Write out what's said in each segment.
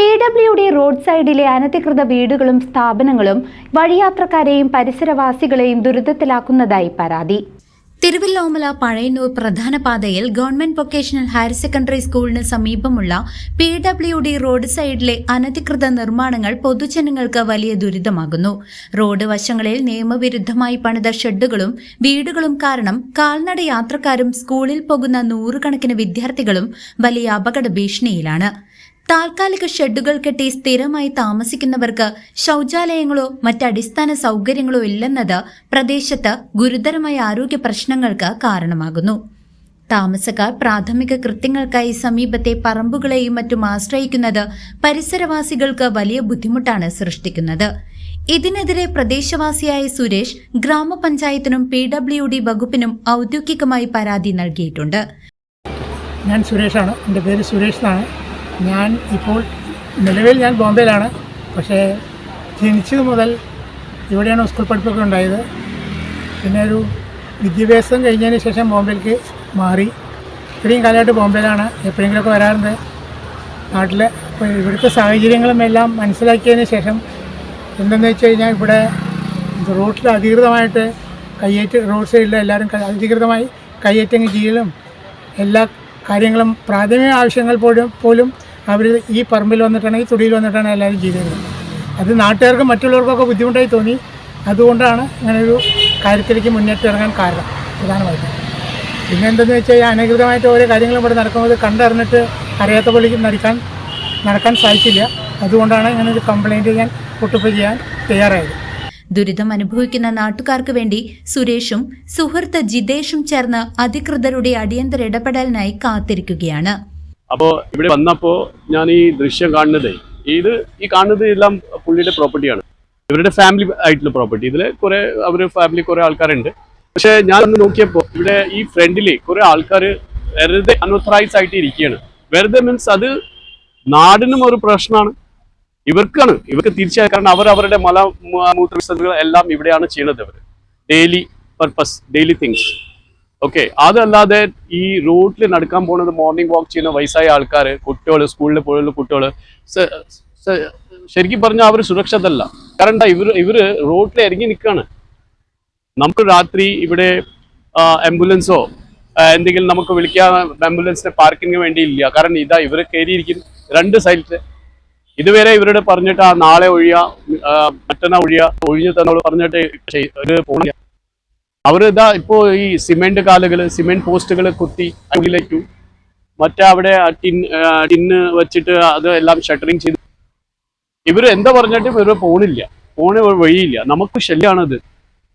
P W D road സൈഡിലെ അനധികൃത വീടുകളും സ്ഥാപനങ്ങളും വഴിയാത്രക്കാരെയും പരിസരവാസികളെയും ദുരിതത്തിലാക്കുന്നതായി പരാതി. തിരുവല്ലോമല പഴയന്നൂർ പ്രധാന പാതയിൽ ഗവൺമെന്റ് വൊക്കേഷണൽ ഹയർ സെക്കൻഡറി സ്കൂളിന് സമീപമുള്ള പി ഡബ്ല്യു ഡി റോഡ് സൈഡിലെ അനധികൃത നിർമ്മാണങ്ങൾ പൊതുജനങ്ങൾക്ക് വലിയ ദുരിതമാകുന്നു. റോഡ് വശങ്ങളിൽ നിയമവിരുദ്ധമായി പണിത ഷെഡുകളും വീടുകളും കാരണം കാൽനട യാത്രക്കാരും സ്കൂളിൽ പോകുന്ന നൂറുകണക്കിന് വിദ്യാർത്ഥികളും വലിയ അപകട ഭീഷണിയിലാണ്. താൽക്കാലിക ഷെഡുകൾ കെട്ടി സ്ഥിരമായി താമസിക്കുന്നവർക്ക് ശൗചാലയങ്ങളോ മറ്റടിസ്ഥാന സൗകര്യങ്ങളോ ഇല്ലെന്നത് പ്രദേശത്ത് ഗുരുതരമായ ആരോഗ്യ പ്രശ്നങ്ങൾക്ക് കാരണമാകുന്നു. താമസക്കാർ പ്രാഥമിക കൃത്യങ്ങൾക്കായി സമീപത്തെ പറമ്പുകളെയും മറ്റും ആശ്രയിക്കുന്നത് പരിസരവാസികൾക്ക് വലിയ ബുദ്ധിമുട്ടാണ് സൃഷ്ടിക്കുന്നത്. ഇതിനെതിരെ പ്രദേശവാസിയായ സുരേഷ് ഗ്രാമപഞ്ചായത്തിനും പി ഡബ്ല്യു ഡി വകുപ്പിനും ഔദ്യോഗികമായി പരാതി നൽകിയിട്ടുണ്ട്. ഞാൻ സുരേഷാണ്. എന്റെ പേര് സുരേഷ് എന്നാണ്. ഞാൻ ഇപ്പോൾ നിലവിൽ ഞാൻ ബോംബെയിലാണ്. പക്ഷേ ജനിച്ചത് മുതൽ ഇവിടെയാണ് സ്കൂൾ പഠിപ്പൊക്കെ ഉണ്ടായത്. പിന്നെ ഒരു വിദ്യാഭ്യാസം കഴിഞ്ഞതിന് ശേഷം ബോംബെയിലേക്ക് മാറി. ഇത്രയും കാലമായിട്ട് ബോംബെയിലാണ്. എപ്പോഴെങ്കിലുമൊക്കെ വരാറുണ്ട്. നാട്ടിൽ ഇവിടുത്തെ സാഹചര്യങ്ങളും എല്ലാം മനസ്സിലാക്കിയതിന് ശേഷം എന്തെന്ന് വെച്ച് കഴിഞ്ഞാൽ ഇവിടെ റോഡിൽ അധികൃതമായിട്ട് കയ്യേറ്റ് റോഡ് സൈഡിൽ എല്ലാവരും അധികൃതമായി കയ്യേറ്റങ്ങൾ ചെയ്യലും എല്ലാ കാര്യങ്ങളും പ്രാഥമിക ആവശ്യങ്ങൾ പോലും പോലും അവർ ഈ പറമ്പിൽ വന്നിട്ടാണെങ്കിൽ തുടിയിൽ വന്നിട്ടാണ് എല്ലാവരും ചെയ്തിരുന്നത് അത് നാട്ടുകാർക്കും മറ്റുള്ളവർക്കൊക്കെ ബുദ്ധിമുട്ടായി തോന്നി. അതുകൊണ്ടാണ് ഇങ്ങനൊരു കാര്യത്തിലേക്ക് മുന്നേറ്റം ഇറങ്ങാൻ കാരണം പ്രധാനമായിട്ടും. പിന്നെ എന്തെന്ന് വെച്ചാൽ അനധികൃതമായിട്ട് ഓരോ കാര്യങ്ങളും ഇവിടെ നടക്കുന്നത് കണ്ടറിഞ്ഞിട്ട് അറിയാത്ത പോലെ നടക്കാൻ നടക്കാൻ സാധിച്ചില്ല. അതുകൊണ്ടാണ് ഇങ്ങനൊരു കംപ്ലൈന്റ് ഞാൻ പൊട്ടിപ്പ് ചെയ്യാൻ തയ്യാറായത്. ദുരിതം അനുഭവിക്കുന്ന നാട്ടുകാർക്ക് വേണ്ടി സുരേഷും സുഹൃത്ത് ജിതേഷും ചേർന്ന് അധികൃതരുടെ അടിയന്തര ഇടപെടലിനായി കാത്തിരിക്കുകയാണ്. അപ്പോ ഇവിടെ വന്നപ്പോൾ ഞാൻ ഈ ദൃശ്യം കാണുന്നത് ഇത് ഈ കാണുന്നത് എല്ലാം പുള്ളിയുടെ പ്രോപ്പർട്ടിയാണ് ഇവരുടെ ഫാമിലി ആയിട്ടുള്ള പ്രോപ്പർട്ടി ഇതിൽ കുറേ അവർ ഫാമിലി കുറെ ആൾക്കാരുണ്ട്. പക്ഷെ ഞാൻ ഒന്ന് നോക്കിയപ്പോൾ ഇവിടെ ഈ ഫ്രണ്ടിൽ കുറേ ആൾക്കാർ വെറുതെ അൺഓത്തറൈസ് ആയിട്ട് ഇരിക്കുകയാണ്. വെറുതെ മീൻസ് അത് നാടിനും ഒരു പ്രശ്നമാണ്. ഇവർക്കാണ്. ഇവർക്ക് തിരിച്ചറിയാൻ കാരണം അവർ അവരുടെ മല മൂത്ര വിസർജനങ്ങൾ എല്ലാം ഇവിടെയാണ് ചെയ്യുന്നത് അവർ daily purpose daily things okay അതല്ലാതെ ഈ റോഡിൽ നടക്കാൻ പോകുന്നത് മോർണിംഗ് വാക്ക് ചെയ്യുന്ന വയസ്സായ ആൾക്കാർ കുട്ടികൾ സ്കൂളിൽ പോയുള്ള കുട്ടികൾ ശരിക്കും പറഞ്ഞാൽ അവർ സുരക്ഷിതല്ല. കാരണം ഇവർ ഇവർ റോഡിൽ ഇറങ്ങി നിൽക്കുകയാണ് നമുക്ക് രാത്രി ഇവിടെ ആംബുലൻസോ എന്തെങ്കിലും നമുക്ക് വിളിക്കാൻ പാർക്കിങ്ങിന് വേണ്ടി ഇല്ല കാരണം ഇതാ ഇവർ കയറിയിരിക്കും രണ്ട് സൈഡിൽ ഇതുവരെ ഇവരോട് പറഞ്ഞിട്ട് ആ നാളെ ഒഴിയ മറ്റന്നാ ഒഴിയ ഒഴിഞ്ഞു തന്നോട് പറഞ്ഞിട്ട് ഒരു പോണില്ല. അവർ ഇതാ ഇപ്പോ ഈ സിമെന്റ് കാലുകൾ സിമെന്റ് പോസ്റ്റുകൾ കുത്തി അടിയിലേക്കു മറ്റേ അവിടെ ആ ടിൻ ടിന്ന് വെച്ചിട്ട് അത് എല്ലാം ഷട്ടറിങ് ചെയ്തു. ഇവർ എന്താ പറഞ്ഞിട്ടും ഇവർ പോണില്ല. പോണ വഴിയില്ല. നമുക്ക് ശല്യമാണിത്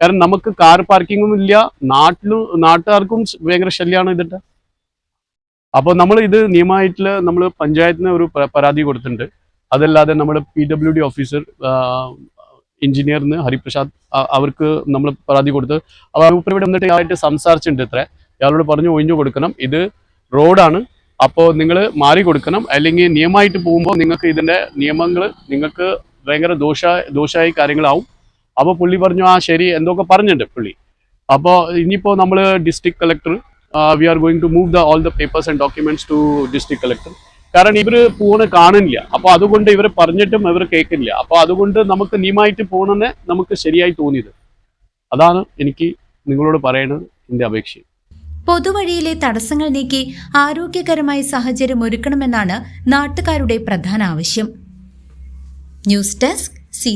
കാരണം നമുക്ക് കാർ പാർക്കിങ്ങും ഇല്ല. നാട്ടിലും നാട്ടുകാർക്കും ഭയങ്കര ശല്യമാണ് ഇതിട്ട്. അപ്പോൾ നമ്മൾ ഇത് നിയമമായിട്ടുള്ള നമ്മൾ പഞ്ചായത്തിന് ഒരു പരാതി കൊടുത്തിട്ടുണ്ട്. അതല്ലാതെ നമ്മൾ പി ഡബ്ല്യു ഡി ഓഫീസർ എഞ്ചിനീയറിന് ഹരിപ്രസാദ് അവർക്ക് നമ്മൾ പരാതി കൊടുത്ത് അവർ ഇവിടെ വന്നിട്ട് ആയിട്ട് സംസാരിച്ചിട്ടുണ്ട് ഇത്ര. ഇയാളോട് പറഞ്ഞു ഒഴിഞ്ഞു കൊടുക്കണം. ഇത് റോഡാണ്. അപ്പോൾ നിങ്ങൾ മാറി കൊടുക്കണം. അല്ലെങ്കിൽ നിയമമായിട്ട് പോകുമ്പോൾ നിങ്ങൾക്ക് ഇതിന്റെ നിയമങ്ങൾ നിങ്ങൾക്ക് ഭയങ്കര ദോഷ ദോഷമായി കാര്യങ്ങളാവും. അപ്പോൾ പുള്ളി പറഞ്ഞു ആ ശരി. എന്തൊക്കെ പറഞ്ഞിട്ടുണ്ട് പുള്ളി. അപ്പോൾ ഇനിയിപ്പോൾ നമ്മൾ district collector we are going to move the all the papers and documents to district collector കാരണം ഇവർ പോണ് കാണില്ല അപ്പോൾ അതുകൊണ്ട് ഇവർ പറഞ്ഞിട്ടും ഇവർ കേൾക്കില്ല അപ്പോൾ അതുകൊണ്ട് നമുക്ക് നിയമമായിട്ട് പോകണമെന്ന് നമുക്ക് ശരിയായി തോന്നിയത്. അതാണ് എനിക്ക് നിങ്ങളോട് പറയുന്നത് എന്റെ അപേക്ഷ. പൊതുവഴിയിലെ തടസ്സങ്ങൾ നീക്കി ആരോഗ്യകരമായ സാഹചര്യം ഒരുക്കണമെന്നാണ് നാട്ടുകാരുടെ പ്രധാന ആവശ്യം. News desk C